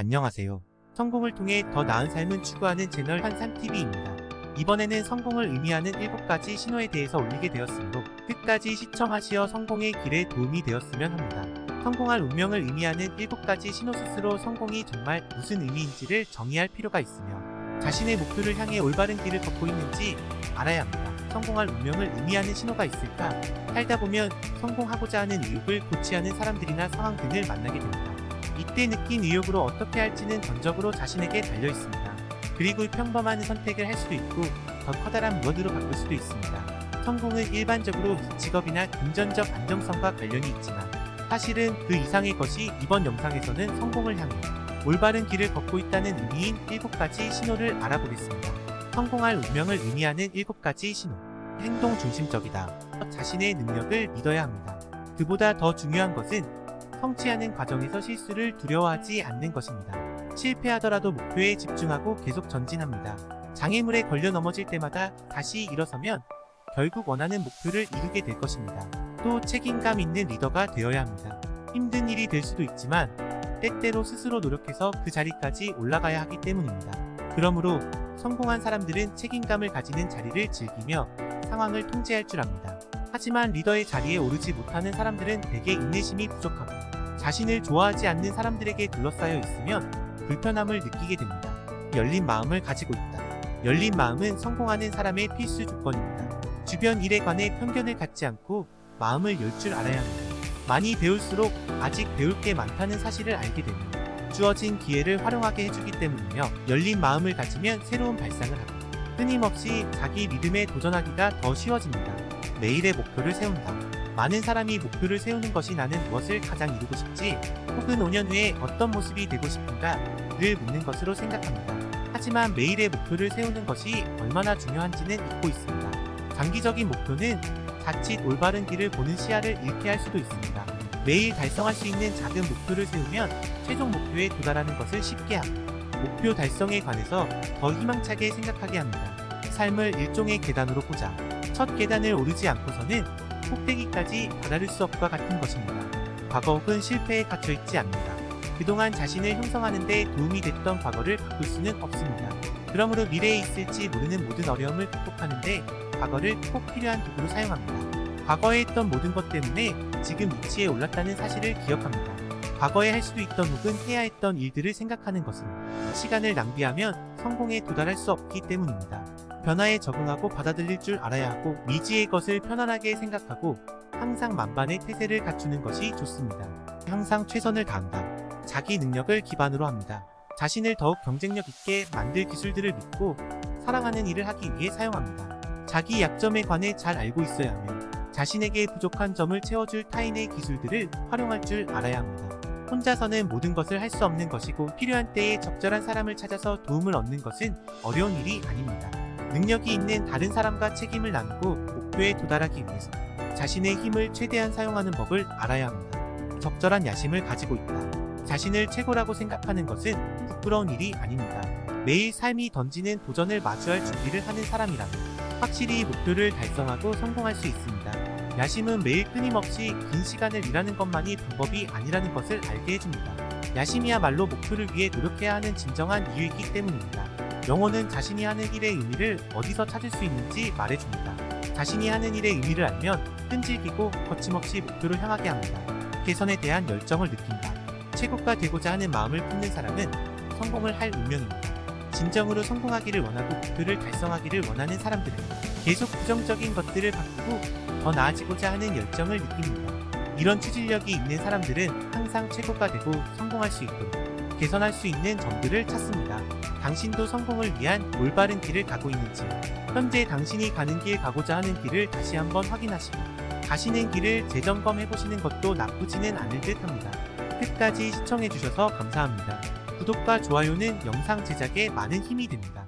안녕하세요. 성공을 통해 더 나은 삶을 추구하는 채널 환상TV입니다. 이번에는 성공을 의미하는 7가지 신호에 대해서 올리게 되었으므로 끝까지 시청하시어 성공의 길에 도움이 되었으면 합니다. 성공할 운명을 의미하는 7가지 신호 스스로 성공이 정말 무슨 의미인지를 정의할 필요가 있으며 자신의 목표를 향해 올바른 길을 걷고 있는지 알아야 합니다. 성공할 운명을 의미하는 신호가 있을까? 살다 보면 성공하고자 하는 의욕을 고취하는 사람들이나 상황 등을 만나게 됩니다. 이때 느낀 의욕으로 어떻게 할지는 전적으로 자신에게 달려 있습니다. 그리고 평범한 선택을 할 수도 있고 더 커다란 무엇으로 바꿀 수도 있습니다. 성공은 일반적으로 직업이나 금전적 안정성과 관련이 있지만 사실은 그 이상의 것이 이번 영상에서는 성공을 향해 올바른 길을 걷고 있다는 의미인 7가지 신호를 알아보겠습니다. 성공할 운명을 의미하는 7가지 신호. 행동 중심적이다. 자신의 능력을 믿어야 합니다. 그보다 더 중요한 것은 성취하는 과정에서 실수를 두려워하지 않는 것입니다. 실패하더라도 목표에 집중하고 계속 전진합니다. 장애물에 걸려 넘어질 때마다 다시 일어서면 결국 원하는 목표를 이루게 될 것입니다. 또 책임감 있는 리더가 되어야 합니다. 힘든 일이 될 수도 있지만 때때로 스스로 노력해서 그 자리까지 올라가야 하기 때문입니다. 그러므로 성공한 사람들은 책임감을 가지는 자리를 즐기며 상황을 통제할 줄 압니다. 하지만 리더의 자리에 오르지 못하는 사람들은 대개 인내심이 부족하고 자신을 좋아하지 않는 사람들에게 둘러싸여 있으면 불편함을 느끼게 됩니다. 열린 마음을 가지고 있다. 열린 마음은 성공하는 사람의 필수 조건입니다. 주변 일에 관해 편견을 갖지 않고 마음을 열 줄 알아야 합니다. 많이 배울수록 아직 배울 게 많다는 사실을 알게 됩니다. 주어진 기회를 활용하게 해주기 때문이며 열린 마음을 가지면 새로운 발상을 하고 끊임없이 자기 리듬에 도전하기가 더 쉬워집니다. 매일의 목표를 세운다. 많은 사람이 목표를 세우는 것이 나는 무엇을 가장 이루고 싶지 혹은 5년 후에 어떤 모습이 되고 싶은가를 묻는 것으로 생각합니다. 하지만 매일의 목표를 세우는 것이 얼마나 중요한지는 잊고 있습니다. 장기적인 목표는 자칫 올바른 길을 보는 시야를 잃게 할 수도 있습니다. 매일 달성할 수 있는 작은 목표를 세우면 최종 목표에 도달하는 것을 쉽게 합니다. 목표 달성에 관해서 더 희망차게 생각하게 합니다. 삶을 일종의 계단으로 보자. 첫 계단을 오르지 않고서는 꼭대기까지 다다를 수 없과 같은 것입니다. 과거 혹은 실패에 갇혀 있지 않는다. 그동안 자신을 형성하는 데 도움이 됐던 과거를 바꿀 수는 없습니다. 그러므로 미래에 있을지 모르는 모든 어려움을 극복하는데 과거를 꼭 필요한 도구로 사용합니다. 과거에 했던 모든 것 때문에 지금 위치에 올랐다는 사실을 기억합니다. 과거에 할 수도 있던 혹은 해야 했던 일들을 생각하는 것은 시간을 낭비하면 성공에 도달할 수 없기 때문입니다. 변화에 적응하고 받아들일 줄 알아야 하고 미지의 것을 편안하게 생각하고 항상 만반의 태세를 갖추는 것이 좋습니다. 항상 최선을 다한다. 자기 능력을 기반으로 합니다. 자신을 더욱 경쟁력 있게 만들 기술들을 믿고 사랑하는 일을 하기 위해 사용합니다. 자기 약점에 관해 잘 알고 있어야 하며 자신에게 부족한 점을 채워줄 타인의 기술들을 활용할 줄 알아야 합니다. 혼자서는 모든 것을 할 수 없는 것이고 필요한 때에 적절한 사람을 찾아서 도움을 얻는 것은 어려운 일이 아닙니다. 능력이 있는 다른 사람과 책임을 나누고 목표에 도달하기 위해서 자신의 힘을 최대한 사용하는 법을 알아야 합니다. 적절한 야심을 가지고 있다. 자신을 최고라고 생각하는 것은 부끄러운 일이 아닙니다. 매일 삶이 던지는 도전을 마주할 준비를 하는 사람이라면 확실히 목표를 달성하고 성공할 수 있습니다. 야심은 매일 끊임없이 긴 시간을 일하는 것만이 방법이 아니라는 것을 알게 해줍니다. 야심이야말로 목표를 위해 노력해야 하는 진정한 이유이기 때문입니다. 영어는 자신이 하는 일의 의미를 어디서 찾을 수 있는지 말해줍니다. 자신이 하는 일의 의미를 알면 끈질기고 거침없이 목표를 향하게 합니다. 개선에 대한 열정을 느낀다. 최고가 되고자 하는 마음을 품는 사람은 성공을 할 운명입니다. 진정으로 성공하기를 원하고 목표를 달성하기를 원하는 사람들은 계속 부정적인 것들을 바꾸고 더 나아지고자 하는 열정을 느낍니다. 이런 추진력이 있는 사람들은 항상 최고가 되고 성공할 수 있도록 개선할 수 있는 점들을 찾습니다. 당신도 성공을 위한 올바른 길을 가고 있는지, 현재 당신이 가는 길 가고자 하는 길을 다시 한번 확인하시고, 가시는 길을 재점검해보시는 것도 나쁘지는 않을 듯 합니다. 끝까지 시청해주셔서 감사합니다. 구독과 좋아요는 영상 제작에 많은 힘이 됩니다.